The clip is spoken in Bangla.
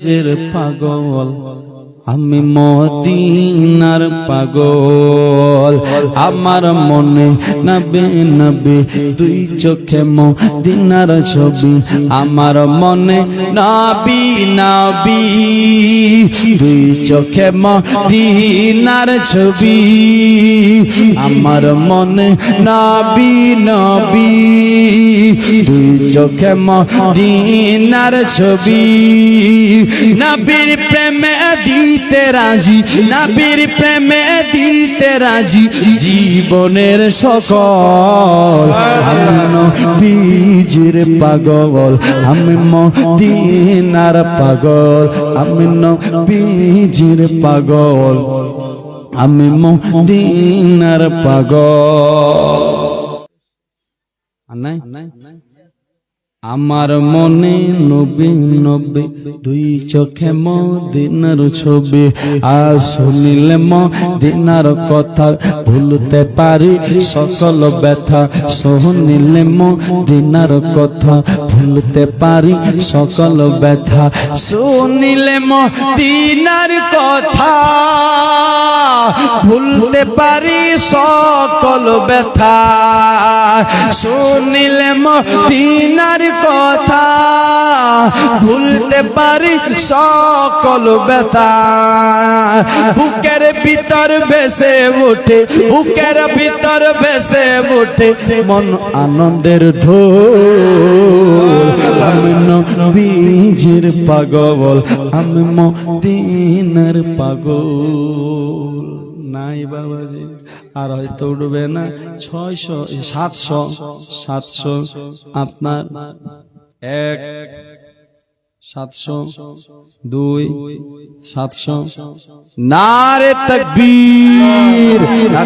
জের পাগল আমি মদিনার পাগল। আমার মনে নবে নবে দুই চোখে মদিনার ছবি। আমার মনে নবি নবি দুই চোখে মদিনার ছবি। আমার মনে নবি নবি দুই চোখে মদিনার ছবি। নবীর প্রেমে দিতে রাজি নবীর প্রেমে দিতে রাজি, জীবনের সকল আমি নবীজির পাগল আমি মদিনার পাগল আমি নবীজির পাগল আমি মদিনার পাগল নাই? আমার মনে নবী নবী, দুই চোখে মদিনার ছবি। আর শুনিলে মদিনার কথা ভুলতে পারি, সকল ব্যথা। শুনিলে মদিনার কথা ভুলতে পারি, সকল ব্যথা। শুনিলে মদিনার কথা ভুলতে পারি সকল ব্যথা। শুনিলে মদিনার কথা। ভুলতে পারি সকল ব্যথা। বুকের ভিতর ভেসে ওঠে বুকের ভিতর ভেসে ওঠে মন আনন্দের ঢোল। পাগল, আমি মদিনার পাগল। নাই বাবাজি আর হয়তো উঠবে না ছয়শো, সাতশো সাতশো আপনার। এক, সাতশো, দুই, সাতশো। নারে তকবীর।